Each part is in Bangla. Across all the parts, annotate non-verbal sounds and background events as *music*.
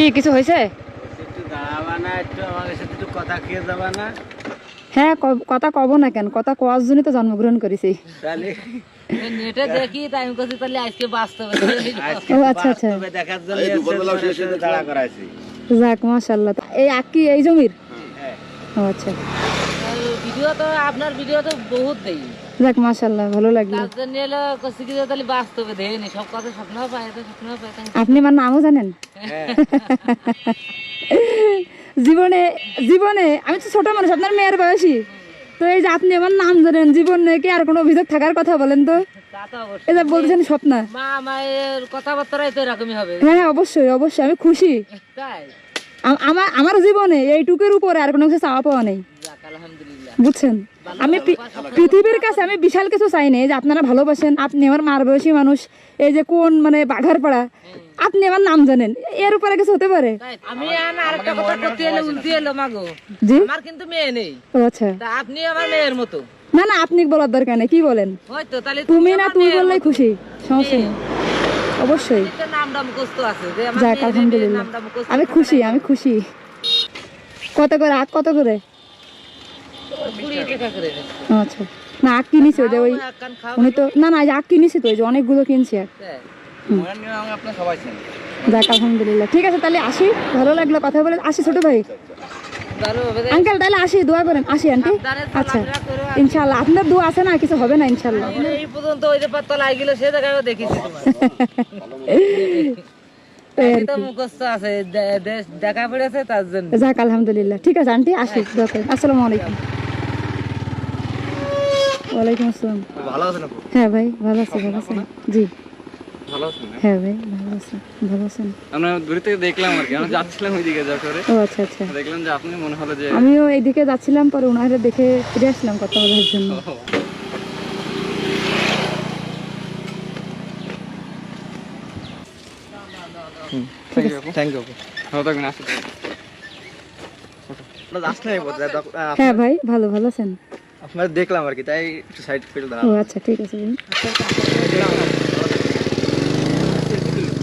কি কিছু হয়েছে? একটু দাঁড়াবা না একটু আমাদের সাথে একটু কথা খেয়ে যাবা না। হ্যাঁ কথা কব না কেন কথা কোয়ার জন্যই তো জন্মগ্রহণ করেছি। দেখি তাই আমি কাছে তাহলে আজকে বাস্তবে আজকে ও, আচ্ছা, আচ্ছা। জন্য যাক মাশাল্লাহ এই আক্কি এই জমির? হ্যাঁ। ও আচ্ছা। ভিডিও তো আপনার ভিডিও তো বহুত দেই। যাক ভালো লাগল। বাস্তবে দেয়নি সব কথা স্বপ্ন পায় স্বপ্ন পায় আপনি আমার নামও জানেন? হ্যাঁ জীবনে জীবনে আমি তো ছোট মানুষ আপনার মেয়ের বয়সী। তো এই যে আপনি আমার নাম জানেন জীবনে কি আর কোনো অভিযোগ থাকার কথা বলেন তো? যে বলতেছেন স্বপ্না। কথাবার্তাই তো এরকমই হবে। হ্যাঁ অবশ্যই অবশ্যই আমি খুশি। আমার আমার জীবনে এইটুকুর উপরে আর কোনো কিছু চাওয়া পাওয়া নেই। আলহামদুলিল্লাহ। বুঝছেন? আমি পৃথিবীর কাছে আমি বিশাল কিছু চাই না যে আপনারা ভালোবাসেন আপনি আমার মার বয়সী মানুষ এই যে কোন মানে বাঘার পাড়া আপনি আমার নাম জানেন এর উপরে কিছু হতে পারে? আমি আরেকটা কথা করতে এলো উল্টি এলো মাগো। জি? আমার কিন্তু মেয়ে নেই। আচ্ছা। আপনি আমার মেয়ের মতো। না না আপনি বলার দরকার নেই কি বলেন? তুমি না মেয়ের বললেই খুশি সমস্যা নেই। অবশ্যই। যাক আলহামদুলিল্লাহ। আমি খুশি আমি খুশি। কত করে আখ কত করে? আচ্ছা। না আখ কিনেছি ওই যে ওই উনি তো না না আখ কিনেছি তো ওই যে অনেকগুলো কিনছি। যাক আলহামদুলিল্লাহ। ঠিক আছে তাহলে আসি। ভালো লাগল কথা বলে। আসি ছোট ভাই। আঙ্কেল তাহলে আসি দোয়া করেন। আসি আন্টি। আচ্ছা। ইনশাল্লাহ আপনার দোয়া আছে না কিছু হবে না ইনশাল্লাহ এই পর্যন্ত ওই যে সে জায়গায় দেখেছি *laughs* যাক আলহামদুলিল্লাহ। ঠিক আছে আন্টি আসি দোয়া করেন। আসসালামু আলাইকুম। ওয়ালাইকুম আসসালাম। ভালো আছেন আপু? হ্যাঁ ভাই ভালো আছি ভালো আছেন জি। ভালো আছেন হ্যাঁ? ভাই ভালো আছি ভালো আছেন। আমরা দূরে থেকে দেখলাম আর কি আমরা যাচ্ছিলাম ওইদিকে ও আচ্ছা আচ্ছা। দেখলাম যে আপনি মনে হলো যে আমিও এইদিকে যাচ্ছিলাম পরে ওনারে দেখে ফিরে আসলাম কথা বলার জন্য। থ্যাংক ইউ ভালো থাকবেন আসলে হ্যাঁ ভাই ভালো ভালো আছেন। আপনার দেখলাম আর কি তাই একটু সাইড ফিল ও আচ্ছা ঠিক আছে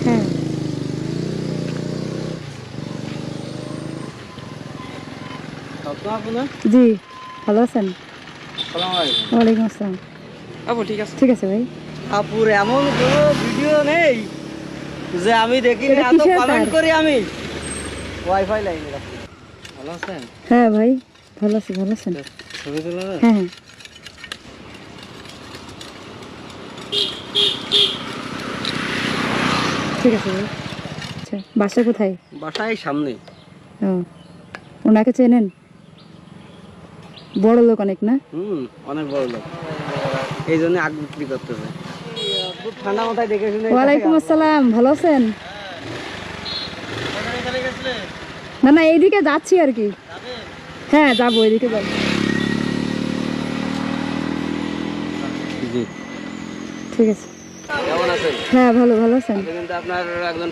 হ্যাঁ। জি ভালো আছেন? ওয়ালাইকুম আসসালাম। আপু ঠিক আছে। ঠিক আছে ভাই। আপুর এমন কোনো ভিডিও নেই যে আমি দেখিনি এত কমেন্ট করি আমি? ওয়াইফাই লাইনে রাখি। ভালো আছেন? হ্যাঁ ভাই ভালো আছি ভালো আছেন? ছবি তোলা হ্যাঁ? ঠিক আছে আচ্ছা বাসা কোথায়? বাসায় সামনে। ও ওনাকে চেনেন? বড় লোক অনেক না? হুম অনেক বড় লোক। এই জন্য আগ বিক্রি করতেছে। খুব ঠান্ডা মাথায় দেখে শুনে ওয়ালাইকুম আসসালাম ভালো আছেন? না না এইদিকে যাচ্ছি আর কি। হ্যাঁ যাব এইদিকে যাব। জি। ঠিক আছে। কেমন আছেন? হ্যাঁ ভালো ভালো আছেন। আপনার একজন